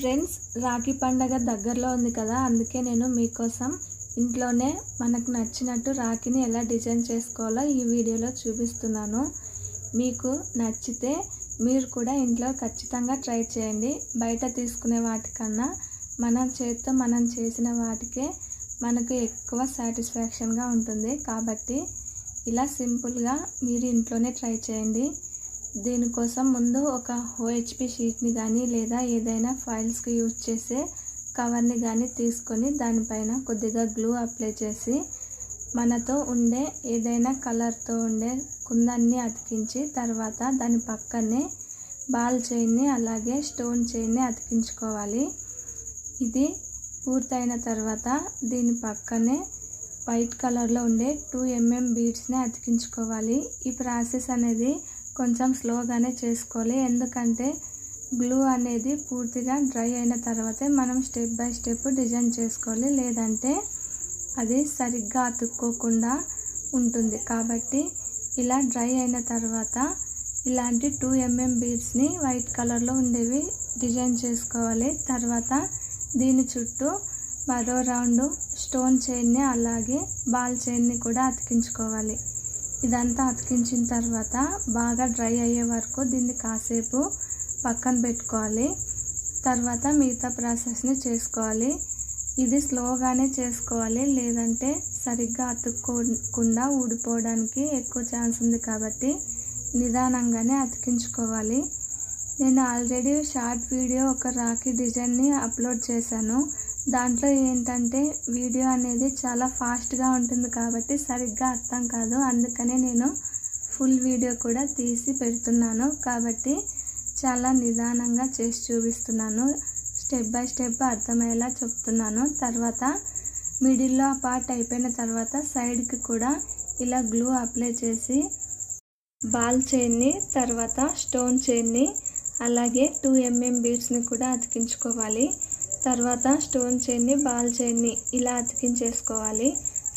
Friends Rakhi పండగ దగ్గరలో ఉంది కదా అందుకే నేను మీకోసం ఇంట్లోనే మనకు నచ్చినట్టు రాఖీని ఎలా డిజైన్ చేసుకోవాలో ఈ వీడియోలో చూపిస్తున్నాను. మీకు నచ్చితే మీరు కూడా ఇంట్లో ఖచ్చితంగా ట్రై చేయండి. బయట తీసుకునే వాటికన్నా మన చేతితో మనం చేసిన వాటికే మనకు ఎక్కువ సాటిస్ఫాక్షన్గా ఉంటుంది. కాబట్టి ఇలా సింపుల్గా మీరు ఇంట్లోనే ట్రై చేయండి. దీనికోసం ముందు ఒక ఓహెచ్పి షీట్ని కానీ లేదా ఏదైనా ఫైల్స్కి యూజ్ చేసే కవర్ని కానీ తీసుకొని దానిపైన కొద్దిగా గ్లూ అప్లై చేసి మనతో ఉండే ఏదైనా కలర్తో ఉండే కుందాన్ని అతికించి తర్వాత దాని పక్కనే బాల్ చైన్ని అలాగే స్టోన్ చైన్ని అతికించుకోవాలి. ఇది పూర్తయిన తర్వాత దీని పక్కనే వైట్ కలర్లో ఉండే టూ ఎంఎం బీడ్స్ని అతికించుకోవాలి. ఈ ప్రాసెస్ అనేది కొంచెం స్లోగానే చేసుకోవాలి. ఎందుకంటే గ్లూ అనేది పూర్తిగా డ్రై అయిన తర్వాతే మనం స్టెప్ బై స్టెప్ డిజైన్ చేసుకోవాలి. లేదంటే అది సరిగ్గా అతుక్కోకుండా ఉంటుంది. కాబట్టి ఇలా డ్రై అయిన తర్వాత ఇలాంటి టూ ఎంఎం బీడ్స్ని వైట్ కలర్లో ఉండేవి డిజైన్ చేసుకోవాలి. తర్వాత దీని చుట్టూ మరో రౌండ్ స్టోన్ చైన్ని అలాగే బాల్ చైన్ని కూడా అతికించుకోవాలి. ఇదంతా అతికించిన తర్వాత బాగా డ్రై అయ్యే వరకు దీన్ని కాసేపు పక్కన పెట్టుకోవాలి. తర్వాత మిగతా ప్రాసెస్ని చేసుకోవాలి. ఇది స్లోగానే చేసుకోవాలి. లేదంటే సరిగ్గా అతుక్కోకుండా ఊడిపోవడానికి ఎక్కువ ఛాన్స్ ఉంది కాబట్టి నిదానంగానే అతికించుకోవాలి. నేను ఆల్రెడీ షార్ట్ వీడియో ఒక రాఖీ డిజైన్ని అప్లోడ్ చేశాను. దాంట్లో ఏంటంటే వీడియో అనేది చాలా ఫాస్ట్గా ఉంటుంది కాబట్టి సరిగ్గా అర్థం కాదు. అందుకనే నేను ఫుల్ వీడియో కూడా తీసి పెడుతున్నాను. కాబట్టి చాలా నిదానంగా చేసి చూపిస్తున్నాను. స్టెప్ బై స్టెప్ అర్థమయ్యేలా చెప్తున్నాను. తర్వాత మిడిల్లో ఆ పార్ట్ అయిపోయిన తర్వాత సైడ్కి కూడా ఇలా గ్లూ అప్లై చేసి బాల్ చైన్ని తర్వాత స్టోన్ చైన్ని అలాగే టూ ఎంఎం బీడ్స్ని కూడా అతికించుకోవాలి. తర్వాత స్టోన్ చైన్ని బాల్ చైన్ని ఇలా అతికించేసుకోవాలి.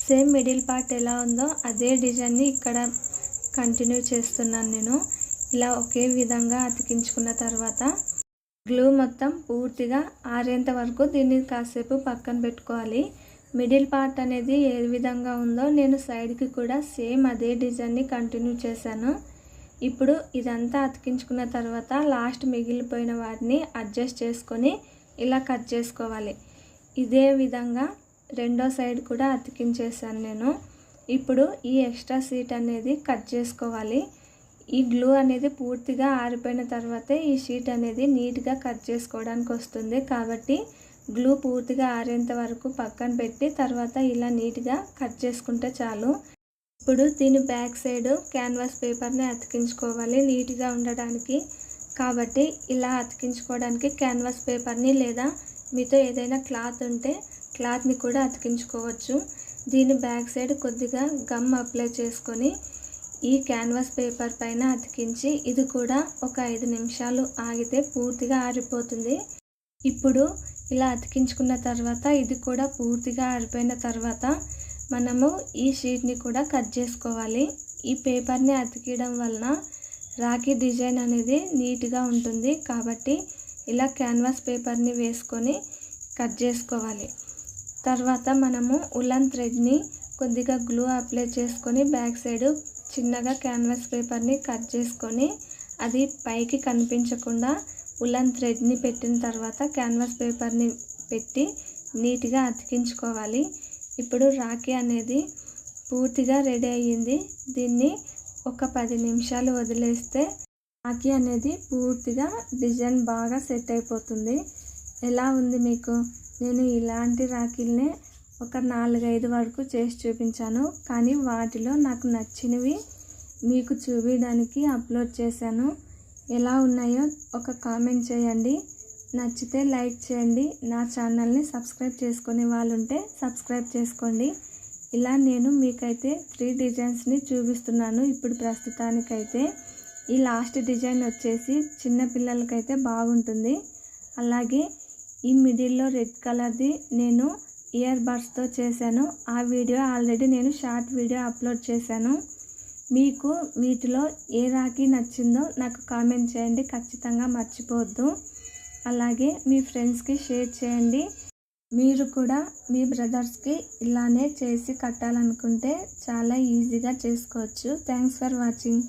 సేమ్ మిడిల్ పార్ట్ ఎలా ఉందో అదే డిజైన్ని ఇక్కడ కంటిన్యూ చేస్తున్నాను నేను. ఇలా ఒకే విధంగా అతికించుకున్న తర్వాత గ్లూ మొత్తం పూర్తిగా ఆరేంత వరకు దీన్ని కాసేపు పక్కన పెట్టుకోవాలి. మిడిల్ పార్ట్ అనేది ఏ విధంగా ఉందో నేను సైడ్కి కూడా సేమ్ అదే డిజైన్ని కంటిన్యూ చేశాను. ఇప్పుడు ఇదంతా అతికించుకున్న తర్వాత లాస్ట్ మిగిలిపోయిన వాటిని అడ్జస్ట్ చేసుకొని ఇలా కట్ చేసుకోవాలి. ఇదే విధంగా రెండో సైడ్ కూడా అతికించేసాను నేను. ఇప్పుడు ఈ ఎక్స్ట్రా సీట్ అనేది కట్ చేసుకోవాలి. ఈ గ్లూ అనేది పూర్తిగా ఆరిపోయిన తర్వాతే ఈ షీట్ అనేది నీట్గా కట్ చేసుకోవడానికి వస్తుంది. కాబట్టి గ్లూ పూర్తిగా ఆరేంత వరకు పక్కన పెట్టి తర్వాత ఇలా నీట్గా కట్ చేసుకుంటే చాలు. ఇప్పుడు దీని బ్యాక్ సైడ్ క్యాన్వాస్ పేపర్ని అతికించుకోవాలి. నీట్గా ఉండడానికి కాబట్టి ఇలా అతికించుకోవడానికి క్యాన్వాస్ పేపర్ని లేదా మీతో ఏదైనా క్లాత్ ఉంటే క్లాత్ని కూడా అతికించుకోవచ్చు. దీని బ్యాక్ సైడ్ కొద్దిగా గమ్ అప్లై చేసుకొని ఈ క్యాన్వాస్ పేపర్ పైన అతికించి ఇది కూడా ఒక ఐదు నిమిషాలు ఆగితే పూర్తిగా ఆరిపోతుంది. ఇప్పుడు ఇలా అతికించుకున్న తర్వాత ఇది కూడా పూర్తిగా ఆరిపోయిన తర్వాత మనము ఈ షీట్ని కూడా కట్ చేసుకోవాలి. ఈ పేపర్ని అతికియడం వలన రాఖీ డిజైన్ అనేది నీట్గా ఉంటుంది కాబట్టి ఇలా క్యాన్వాస్ పేపర్ని వేసుకొని కట్ చేసుకోవాలి. తర్వాత మనము ఉలన్ థ్రెడ్ని కొద్దిగా గ్లూ అప్లై చేసుకొని బ్యాక్ సైడ్ చిన్నగా క్యాన్వాస్ పేపర్ని కట్ చేసుకొని అది పైకి కనిపించకుండా ఉలన్ థ్రెడ్ని పెట్టిన తర్వాత క్యాన్వాస్ పేపర్ని పెట్టి నీట్గా అతికించుకోవాలి. ఇప్పుడు రాఖీ అనేది పూర్తిగా రెడీ అయ్యింది. దీన్ని ఒక పది నిమిషాలు వదిలేస్తే రాఖీ అనేది పూర్తిగా డిజైన్ బాగా సెట్ అయిపోతుంది. ఎలా ఉంది మీకు? నేను ఇలాంటి రాఖీలనే ఒక నాలుగైదు వరకు చేసి చూపించాను. కానీ వాటిలో నాకు నచ్చినవి మీకు చూపించడానికి అప్లోడ్ చేశాను. ఎలా ఉన్నాయో ఒక కామెంట్ చేయండి. నచ్చితే లైక్ చేయండి. నా ఛానల్ని సబ్స్క్రైబ్ చేసుకునే వాళ్ళు ఉంటే సబ్స్క్రైబ్ చేసుకోండి. ఇలా నేను మీకైతే త్రీ డిజైన్స్ని చూపిస్తున్నాను. ఇప్పుడు ప్రస్తుతానికైతే ఈ లాస్ట్ డిజైన్ వచ్చేసి చిన్న పిల్లలకైతే బాగుంటుంది. అలాగే ఈ మిడిల్లో రెడ్ కలర్ది నేను ఇయర్ బడ్స్తో చేశాను. ఆ వీడియో ఆల్రెడీ నేను షార్ట్ వీడియో అప్లోడ్ చేశాను. మీకు వీటిలో ఏ రాఖీ నచ్చిందో నాకు కామెంట్ చేయండి. ఖచ్చితంగా మర్చిపోవద్దు. అలాగే మీ ఫ్రెండ్స్కి షేర్ చేయండి. మీరు కూడా మీ బ్రదర్స్కి ఇలానే చేసి కట్టాలనుకుంటే చాలా ఈజీగా చేసుకోవచ్చు. Thanks for watching.